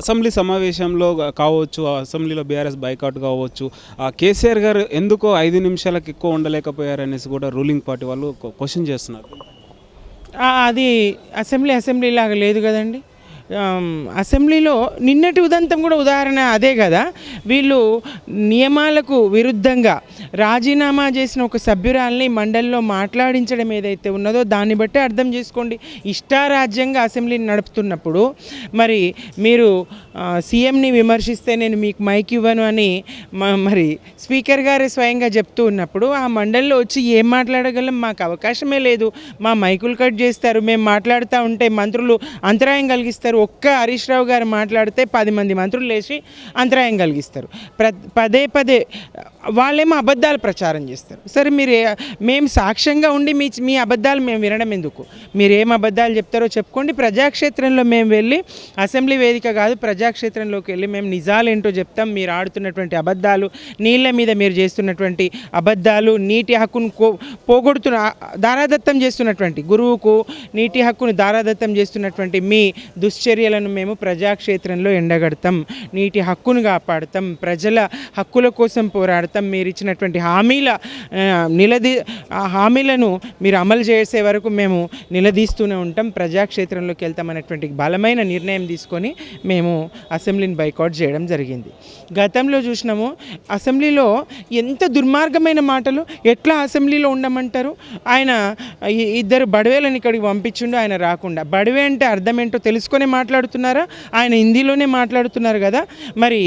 Assembly సమావేశంలో కావచ్చు ఆ అసెంబ్లీలో బీఆర్ఎస్ బైకాట్ కావచ్చు ఆ కేసీఆర్ గారు ఎందుకో ఐదు నిమిషాలకు ఎక్కువ ఉండలేకపోయారు అనేసి కూడా రూలింగ్ పార్టీ వాళ్ళు క్వశ్చన్ చేస్తున్నారు. అది అసెంబ్లీ అసెంబ్లీ లాగా లేదు కదండి. అసెంబ్లీలో నిన్నటి ఉదంతం కూడా ఉదాహరణ అదే కదా. వీళ్ళు నియమాలకు విరుద్ధంగా రాజీనామా చేసిన ఒక సభ్యురాల్ని మండలిలో మాట్లాడించడం ఏదైతే ఉన్నదో దాన్ని బట్టి అర్థం చేసుకోండి. ఇష్టారాజ్యంగా అసెంబ్లీని నడుపుతున్నప్పుడు మరి మీరు సీఎంని విమర్శిస్తే నేను మీకు మైక్ ఇవ్వను అని మ- మరి స్పీకర్ గారే స్వయంగా చెప్తూ ఉన్నప్పుడు ఆ మండలిలో వచ్చి ఏం మాట్లాడగలం? మాకు అవకాశమే లేదు. మా మైకులు కట్ చేస్తారు. మేము మాట్లాడుతూ ఉంటే మంత్రులు అంతరాయం కలిగిస్తారు. ఒక్క హరీష్ రావు గారు మాట్లాడితే పది మంది మంత్రులు లేచి అంతరాయం కలిగిస్తారు. ప్ర పదే పదే వాళ్ళేమో అబద్ధాలు ప్రచారం చేస్తారు. సరే మీరు మేము సాక్ష్యంగా ఉండి మీ మీ అబద్ధాలు మేము వినడం ఎందుకు? మీరు ఏం అబద్ధాలు చెప్తారో చెప్పుకోండి. ప్రజాక్షేత్రంలో మేము వెళ్ళి అసెంబ్లీ వేదిక కాదు ప్రజాక్షేత్రంలోకి వెళ్ళి మేము నిజాలు ఏంటో చెప్తాం. మీరు ఆడుతున్నటువంటి అబద్ధాలు నీళ్ళ మీద మీరు చేస్తున్నటువంటి అబద్ధాలు నీటి హక్కును కో- పోగొడుతున్న దారాదత్తం చేస్తున్నటువంటి గురువుకు నీటి హక్కును దారాదత్తం చేస్తున్నటువంటి మీ చర్యలను మేము ప్రజాక్షేత్రంలో ఎండగడతాం. నీటి హక్కును కాపాడతాం. ప్రజల హక్కుల కోసం పోరాడతాం. మీరు ఇచ్చినటువంటి హామీల నిలదీ ఆ హామీలను మీరు అమలు చేసే వరకు మేము నిలదీస్తూనే ఉంటాం. ప్రజాక్షేత్రంలోకి వెళ్తామనేటువంటి బలమైన నిర్ణయం తీసుకొని మేము అసెంబ్లీని బైకాట్ చేయడం జరిగింది. గతంలో చూసినాము అసెంబ్లీలో ఎంత దుర్మార్గమైన మాటలు ఎట్లా అసెంబ్లీలో ఉండమంటారు? ఆయన ఇద్దరు బడవేలను ఇక్కడికి పంపించిండు ఆయన రాకుండా. బడవే అంటే అర్థం ఏంటో మాట మాట్లాడుతున్నారా? ఆయన హిందీలోనే మాట్లాడుతున్నారు కదా. మరి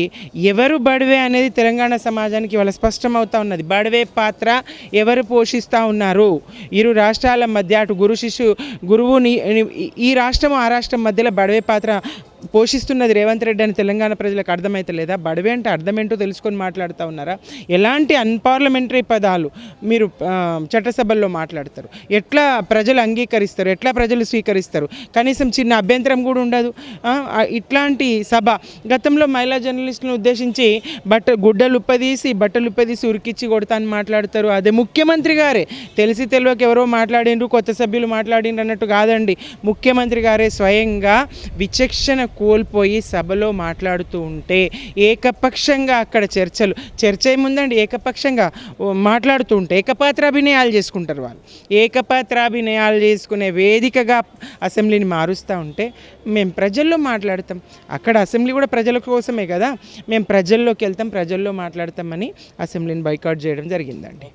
ఎవరు బడ్వే అనేది తెలంగాణ సమాజానికి వాళ్ళ స్పష్టమవుతా ఉన్నది. బడవే పాత్ర ఎవరు పోషిస్తూ ఉన్నారు? ఇరు రాష్ట్రాల మధ్య అటు గురు శిష్యు గురువుని ఈ రాష్ట్రం ఆ రాష్ట్రం మధ్యలో బడవే పాత్ర పోషిస్తున్నది రేవంత్ రెడ్డి అని తెలంగాణ ప్రజలకు అర్థమైతలేదా బడవే అంటే అర్థమేంటో తెలుసుకొని మాట్లాడుతూ ఉన్నారా? ఎలాంటి అన్పార్లమెంటరీ పదాలు మీరు చట్టసభల్లో మాట్లాడతారు? ఎట్లా ప్రజలు అంగీకరిస్తారు? ఎట్లా ప్రజలు స్వీకరిస్తారు? కనీసం చిన్న అభ్యంతరం కూడా ఉండదు. ఇట్లాంటి సభ గతంలో మహిళా జర్నలిస్టులను ఉద్దేశించి బట్ట గుడ్డలు ఉప్పదీసి బట్టలు ఉప్పదీసి ఉరికిచ్చి కొడతా అని మాట్లాడతారు. అదే ముఖ్యమంత్రి గారే. తెలిసి తెలియక ఎవరో మాట్లాడిండ్రు కొత్త సభ్యులు మాట్లాడిండ్రు అన్నట్టు కాదండి. ముఖ్యమంత్రి గారే స్వయంగా విచక్షణ కోల్పోయి సభలో మాట్లాడుతూ ఉంటే ఏకపక్షంగా అక్కడ చర్చలు చర్చ ఏముందండి? ఏకపక్షంగా మాట్లాడుతూ ఉంటే ఏకపాత్రాభినయాలు చేసుకుంటారు వాళ్ళు. ఏకపాత్రాభినయాలు చేసుకునే వేదికగా అసెంబ్లీని మారుస్తూ ఉంటే మేము ప్రజల్లో మాట్లాడతాం. అక్కడ అసెంబ్లీ కూడా ప్రజల కోసమే కదా. మేము ప్రజల్లోకి వెళ్తాం ప్రజల్లో మాట్లాడతామని అసెంబ్లీని బైకాట్ చేయడం జరిగిందండి.